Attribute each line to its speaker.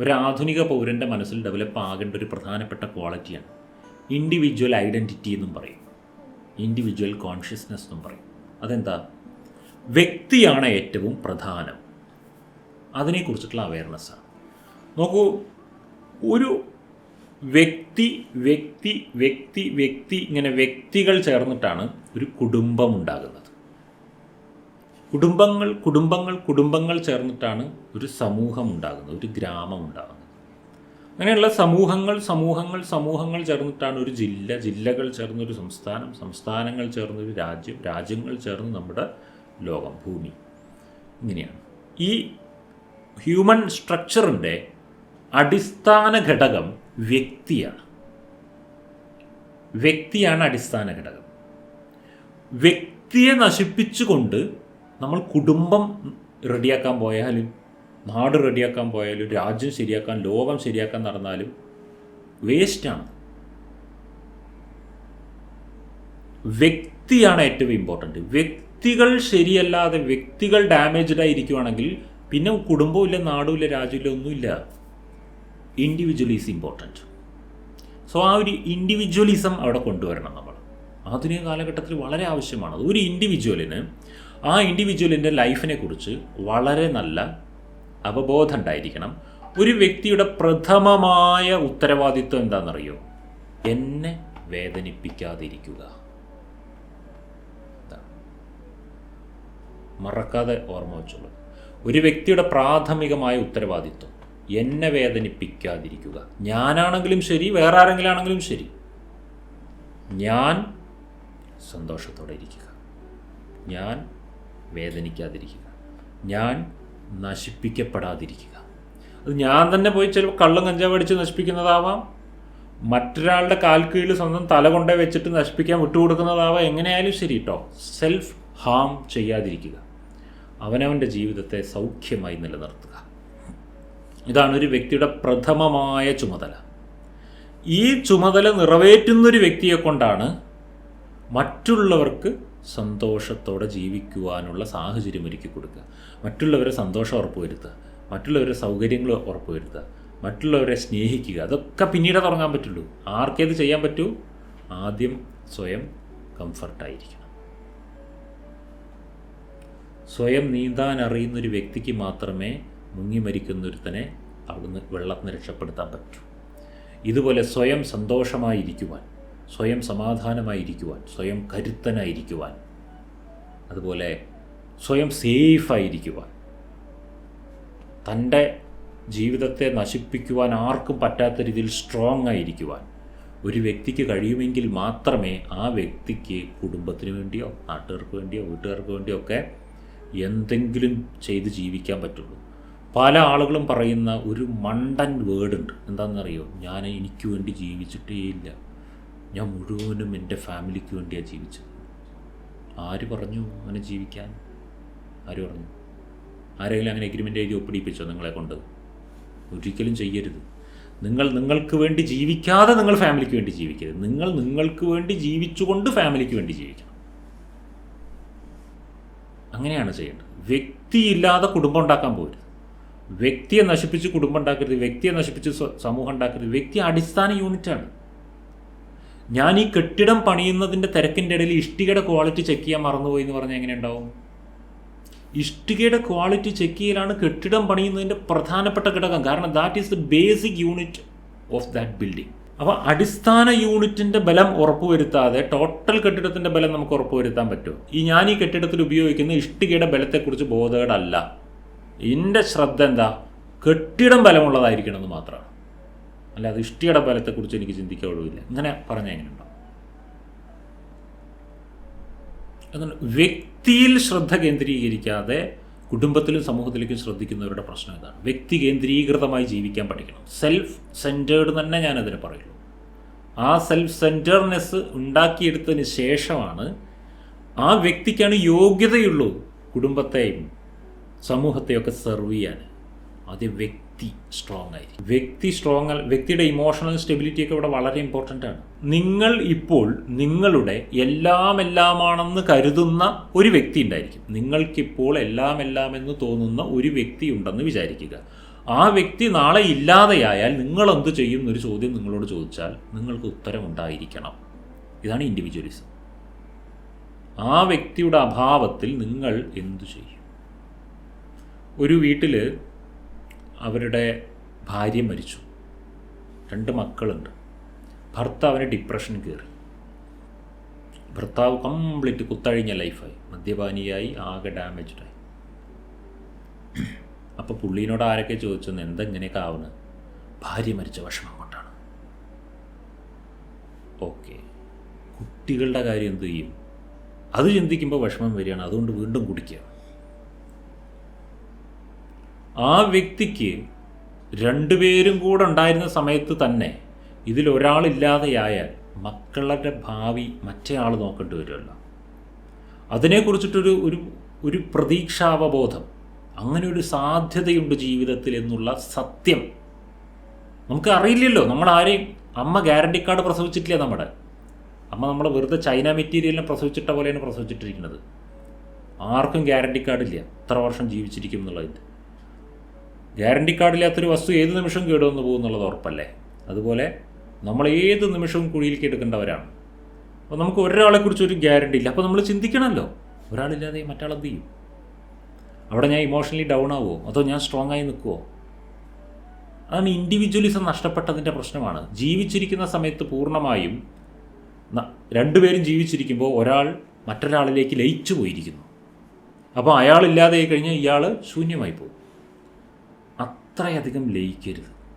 Speaker 1: ഒരു ആധുനിക പൗരന്റെ മനസ്സിൽ ഡെവലപ്പ് ആകേണ്ട ഒരു പ്രധാനപ്പെട്ട ക്വാളിറ്റിയാണ് ഇൻഡിവിജ്വൽ ഐഡന്റിറ്റി എന്നും പറയും. ഇൻഡിവിജ്വൽ കോൺഷ്യസ്നെസ് എന്നും പറയും. അതെന്താ? വ്യക്തിയാണ് ഏറ്റവും പ്രധാനം. അതിനെക്കുറിച്ചിട്ടുള്ള അവയർനെസ്സാണ് നോക്കൂ ഒരു വ്യക്തി വ്യക്തി വ്യക്തി വ്യക്തി ഇങ്ങനെ വ്യക്തികൾ ചേർന്നിട്ടാണ് ഒരു കുടുംബം ഉണ്ടാകുന്നത്. കുടുംബങ്ങൾ കുടുംബങ്ങൾ കുടുംബങ്ങൾ ചേർന്നിട്ടാണ് ഒരു സമൂഹം ഉണ്ടാകുന്നത് ഒരു ഗ്രാമം ഉണ്ടാകുന്നത്. അങ്ങനെയുള്ള സമൂഹങ്ങൾ സമൂഹങ്ങൾ സമൂഹങ്ങൾ ചേർന്നിട്ടാണ് ഒരു ജില്ല ജില്ലകൾ ചേർന്നൊരു സംസ്ഥാനം സംസ്ഥാനങ്ങൾ ചേർന്നൊരു രാജ്യം രാജ്യങ്ങൾ ചേർന്ന് നമ്മുടെ ലോകം ഭൂമി. ഇങ്ങനെയാണ്. ഈ ഹ്യൂമൻ സ്ട്രക്ചറിന്റെ അടിസ്ഥാന ഘടകം വ്യക്തിയാണ്. വ്യക്തിയാണ് അടിസ്ഥാന ഘടകം. വ്യക്തിയെ നശിപ്പിച്ചുകൊണ്ട് നമ്മൾ കുടുംബം റെഡിയാക്കാൻ പോയാലും നാട് റെഡിയാക്കാൻ പോയാലും രാജ്യം ശരിയാക്കാൻ ലോകം ശരിയാക്കാൻ നടന്നാലും വേസ്റ്റാണ്. വ്യക്തിയാണ് ഏറ്റവും ഇമ്പോർട്ടന്റ് വ്യക്തികൾ ശരിയല്ലാതെ വ്യക്തികൾ ഡാമേജ്ഡ് ആയിരിക്കുവാണെങ്കിൽ പിന്നെ കുടുംബമില്ല നാടുമില്ല രാജ്യമില്ല ഒന്നുമില്ല. ഇൻഡിവിജ്വൽ ഈസ് ഇമ്പോർട്ടന്റ് സോ ആ ഒരു ഇൻഡിവിജ്വലിസം അവിടെ കൊണ്ടുവരണം നമ്മൾ. ആധുനിക കാലഘട്ടത്തിൽ വളരെ ആവശ്യമാണ്. ഒരു ഇൻഡിവിജ്വലിന് ആ ഇൻഡിവിജ്വലിന്റെ ലൈഫിനെ കുറിച്ച് വളരെ നല്ല അവബോധം ഉണ്ടായിരിക്കണം. ഒരു വ്യക്തിയുടെ പ്രഥമമായ ഉത്തരവാദിത്വം എന്താണെന്നറിയോ? എന്നെ വേദനിപ്പിക്കാതിരിക്കുക. മറക്കാതെ ഓർമ്മ വെച്ചോളൂ. ഒരു വ്യക്തിയുടെ പ്രാഥമികമായ ഉത്തരവാദിത്വം എന്നെ വേദനിപ്പിക്കാതിരിക്കുക. ഞാനാണെങ്കിലും ശരി വേറെ ആരെങ്കിലും ആണെങ്കിലും ശരി. ഞാൻ സന്തോഷത്തോടെ ഇരിക്കുക. ഞാൻ വേദനിക്കാതിരിക്കുക. ഞാൻ നശിപ്പിക്കപ്പെടാതിരിക്കുക. അത് ഞാൻ തന്നെ പോയി ചിലപ്പോൾ കള്ളും കഞ്ചാവ് അടിച്ച് നശിപ്പിക്കുന്നതാവാം. മറ്റൊരാളുടെ കാൽ കീഴിൽ സ്വന്തം തല കൊണ്ടേ വെച്ചിട്ട് നശിപ്പിക്കാൻ വിട്ടുകൊടുക്കുന്നതാവാം. എങ്ങനെയായാലും ശരി കേട്ടോ സെൽഫ് ഹാം ചെയ്യാതിരിക്കുക. അവനവന്റെ ജീവിതത്തെ സൗഖ്യമായി നിലനിർത്തുക. ഇതാണ് ഒരു വ്യക്തിയുടെ പ്രഥമമായ ചുമതല. ഈ ചുമതല നിറവേറ്റുന്നൊരു വ്യക്തിയെ കൊണ്ടാണ് മറ്റുള്ളവർക്ക് സന്തോഷത്തോടെ ജീവിക്കുവാനുള്ള സാഹചര്യം ഒരുക്കി കൊടുക്കുക. മറ്റുള്ളവരെ സന്തോഷം ഉറപ്പുവരുത്തുക. മറ്റുള്ളവരെ സൗകര്യങ്ങൾ ഉറപ്പുവരുത്തുക. മറ്റുള്ളവരെ സ്നേഹിക്കുക. അതൊക്കെ പിന്നീട് തുടങ്ങാൻ പറ്റുള്ളൂ. ആർക്കേത് ചെയ്യാൻ പറ്റൂ? ആദ്യം സ്വയം കംഫർട്ടായിരിക്കണം. സ്വയം നീന്താൻ അറിയുന്ന ഒരു വ്യക്തിക്ക് മാത്രമേ മുങ്ങി മരിക്കുന്ന ഒരുത്തനെ അവിടുന്ന് വെള്ളത്തിന് രക്ഷപ്പെടുത്താൻ പറ്റൂ. ഇതുപോലെ സ്വയം സന്തോഷമായിരിക്കുവാൻ സ്വയം സമാധാനമായിരിക്കുവാൻ സ്വയം കരുത്തനായിരിക്കുവാൻ അതുപോലെ സ്വയം സേഫായിരിക്കുവാൻ. തന്റെ ജീവിതത്തെ നശിപ്പിക്കുവാൻ ആർക്കും പറ്റാത്ത രീതിയിൽ സ്ട്രോങ് ആയിരിക്കുവാൻ. ഒരു വ്യക്തിക്ക് കഴിയുമെങ്കിൽ മാത്രമേ ആ വ്യക്തിക്ക് കുടുംബത്തിന് വേണ്ടിയോ നാട്ടുകാർക്ക് വേണ്ടിയോ വീട്ടുകാർക്ക് വേണ്ടിയോ ഒക്കെ എന്തെങ്കിലും ചെയ്ത് ജീവിക്കാൻ പറ്റുള്ളൂ. പല ആളുകളും പറയുന്ന ഒരു മണ്ടൻ വേർഡുണ്ട് എന്താണെന്നറിയോ? ഞാൻ എനിക്ക് വേണ്ടി ജീവിച്ചിട്ടേ ഇല്ല ഞാൻ മുഴുവനും എന്റെ ഫാമിലിക്ക് വേണ്ടിയാണ് ജീവിച്ചത്. ആര് പറഞ്ഞു അങ്ങനെ ജീവിക്കാൻ? ആര് പറഞ്ഞു? ആരെങ്കിലും അങ്ങനെ എഗ്രിമെന്റ് എഴുതി ഒപ്പിടിപ്പിച്ചോ നിങ്ങളെ കൊണ്ട്? ഒരിക്കലും ചെയ്യരുത്. നിങ്ങൾ നിങ്ങൾക്ക് വേണ്ടി ജീവിക്കാതെ നിങ്ങൾ ഫാമിലിക്ക് വേണ്ടി ജീവിക്കരുത്. നിങ്ങൾ നിങ്ങൾക്ക് വേണ്ടി ജീവിച്ചുകൊണ്ട് ഫാമിലിക്ക് വേണ്ടി ജീവിക്കണം. അങ്ങനെയാണ് ചെയ്യേണ്ടത്. വ്യക്തിയില്ലാതെ കുടുംബം ഉണ്ടാക്കാൻ പോകരുത് വ്യക്തിയെ നശിപ്പിച്ച് കുടുംബം ഉണ്ടാക്കരുത്. വ്യക്തിയെ നശിപ്പിച്ച് സമൂഹം ഉണ്ടാക്കരുത്. വ്യക്തി അടിസ്ഥാന യൂണിറ്റാണ് ഞാൻ ഈ കെട്ടിടം പണിയുന്നതിന്റെ തിരക്കിന്റെ ഇടയിൽ ഇഷ്ടികയുടെ ക്വാളിറ്റി ചെക്ക് ചെയ്യാൻ മറന്നുപോയി എന്ന് പറഞ്ഞാൽ എങ്ങനെ ഉണ്ടാവും? ഇഷ്ടികയുടെ ക്വാളിറ്റി ചെക്ക് ചെയ്യലാണ് കെട്ടിടം പണിയുന്നതിന്റെ പ്രധാനപ്പെട്ട ഘടകം. കാരണം that is the basic unit of that building അപ്പോൾ അടിസ്ഥാന യൂണിറ്റിന്റെ ബലം ഉറപ്പുവരുത്താതെ ടോട്ടൽ കെട്ടിടത്തിന്റെ ബലം നമുക്ക് ഉറപ്പുവരുത്താൻ പറ്റുമോ? ഈ ഞാൻ ഈ കെട്ടിടത്തിൽ ഉപയോഗിക്കുന്ന ഇഷ്ടികയുടെ ബലത്തെക്കുറിച്ച് ബോധകേടല്ല. എന്റെ ശ്രദ്ധ എന്താ? കെട്ടിടം ബലമുള്ളതായിരിക്കണം എന്ന് മാത്രമാണ് അല്ലാതെ ഇഷ്ടിയുടെ ബലത്തെക്കുറിച്ച് എനിക്ക് ചിന്തിക്കാവുള്ളൂല്ല ഇങ്ങനെ പറഞ്ഞാൽ എങ്ങനെയുണ്ടോ? അതുകൊണ്ട് വ്യക്തിയിൽ ശ്രദ്ധ കേന്ദ്രീകരിക്കാതെ കുടുംബത്തിലും സമൂഹത്തിലേക്കും ശ്രദ്ധിക്കുന്നവരുടെ പ്രശ്നം ഇതാണ്. വ്യക്തി കേന്ദ്രീകൃതമായി ജീവിക്കാൻ പഠിക്കണം. സെൽഫ് സെന്റേർഡ് തന്നെ ഞാനതിനെ പറയുള്ളൂ. ആ സെൽഫ് സെന്റേർഡ്നെസ് ഉണ്ടാക്കിയെടുത്തതിന് ശേഷമാണ് ആ വ്യക്തിക്കാണ് യോഗ്യതയുള്ളൂ കുടുംബത്തെയും സമൂഹത്തെയൊക്കെ സെർവ് ചെയ്യാൻ. ആദ്യം വ്യക്തി സ്ട്രോങ് ആയിരിക്കും. വ്യക്തി സ്ട്രോങ് വ്യക്തിയുടെ ഇമോഷണൽ സ്റ്റെബിലിറ്റി ഒക്കെ ഇവിടെ വളരെ ഇമ്പോർട്ടന്റ് ആണ്. നിങ്ങൾ ഇപ്പോൾ നിങ്ങളുടെ എല്ലാം എല്ലാമാണെന്ന് കരുതുന്ന ഒരു വ്യക്തി ഉണ്ടായിരിക്കും. നിങ്ങൾക്കിപ്പോൾ എല്ലാം എല്ലാം എന്ന് തോന്നുന്ന ഒരു വ്യക്തി ഉണ്ടെന്ന് വിചാരിക്കുക. ആ വ്യക്തി നാളെ ഇല്ലാതെയായാൽ നിങ്ങൾ എന്ത് ചെയ്യും എന്നൊരു ചോദ്യം നിങ്ങളോട് ചോദിച്ചാൽ നിങ്ങൾക്ക് ഉത്തരം ഉണ്ടായിരിക്കണം. ഇതാണ് ഇൻഡിവിജ്വലിസം ആ വ്യക്തിയുടെ അഭാവത്തിൽ നിങ്ങൾ എന്തു ചെയ്യും? ഒരു വീട്ടിൽ അവരുടെ ഭാര്യ മരിച്ചു. രണ്ട് മക്കളുണ്ട്. ഭർത്താവിന് ഡിപ്രഷൻ കയറി ഭർത്താവ് കംപ്ലീറ്റ് കുത്തഴിഞ്ഞ ലൈഫായി മദ്യപാനിയായി ആകെ ഡാമേജ്ഡായി അപ്പോൾ പുള്ളീനോട് ആരൊക്കെ ചോദിച്ചെന്ന് എന്താ ഇങ്ങനെയൊക്കെ ആവുന്നത് ഭാര്യ മരിച്ച വിഷമം കൊണ്ടാണ്. ഓക്കെ. കുട്ടികളുടെ കാര്യം എന്ത് ചെയ്യും? അത് ചിന്തിക്കുമ്പോൾ വിഷമം വരികയാണ്. അതുകൊണ്ട് വീണ്ടും കുടിക്കുക. ആ വ്യക്തിക്ക് രണ്ടുപേരും കൂടെ ഉണ്ടായിരുന്ന സമയത്ത് തന്നെ ഇതിലൊരാളില്ലാതെയായാൽ മക്കളുടെ ഭാവി മറ്റേ ആൾ നോക്കേണ്ടി വരുമല്ലോ. അതിനെക്കുറിച്ചിട്ടൊരു ഒരു ഒരു പ്രതീക്ഷാവബോധം അങ്ങനെ ഒരു സാധ്യതയുണ്ട് ജീവിതത്തിൽ എന്നുള്ള സത്യം. നമുക്ക് അറിയില്ലല്ലോ നമ്മൾ ആരെയും അമ്മ ഗ്യാരണ്ടി കാർഡ് പ്രസവിച്ചിട്ടില്ല നമ്മുടെ? അമ്മ നമ്മൾ വെറുതെ ചൈന മെറ്റീരിയലിനെ പ്രസവിച്ചിട്ട പോലെയാണ് പ്രസവിച്ചിട്ടിരിക്കുന്നത്. ആർക്കും ഗ്യാരണ്ടി കാർഡ് ഇല്ല ഇത്ര വർഷം ജീവിച്ചിരിക്കും എന്നുള്ളതിന്റെ ഗ്യാരണ്ടി കാർഡില്ലാത്തൊരു വസ്തു ഏത് നിമിഷം കേടുവന്ന് പോകും എന്നുള്ളത് ഉറപ്പല്ലേ? അതുപോലെ നമ്മൾ ഏത് നിമിഷവും കുഴിയിലേക്ക് എടുക്കേണ്ടവരാണ് അപ്പോൾ നമുക്ക് ഒരാളെക്കുറിച്ച് ഒരു ഗ്യാരണ്ടി ഇല്ല. അപ്പോൾ നമ്മൾ ചിന്തിക്കണമല്ലോ. ഒരാളില്ലാതെ മറ്റാൾ എന്ത് ചെയ്യും? അവിടെ ഞാൻ ഇമോഷണലി ഡൗൺ ആവുമോ അതോ ഞാൻ സ്ട്രോങ് ആയി നിൽക്കുമോ അതാണ് ഇൻഡിവിജ്വലിസം നഷ്ടപ്പെട്ടതിന്റെ പ്രശ്നമാണ്. ജീവിച്ചിരിക്കുന്ന സമയത്ത് പൂർണമായും രണ്ടുപേരും ജീവിച്ചിരിക്കുമ്പോൾ ഒരാൾ മറ്റൊരാളിലേക്ക് ലയിച്ചു പോയിരിക്കുന്നു. അപ്പോൾ അയാളില്ലാതെ കഴിഞ്ഞാൽ ഇയാൾ ശൂന്യമായി പോകും. അത്രയധികം ലയിക്കരുത്.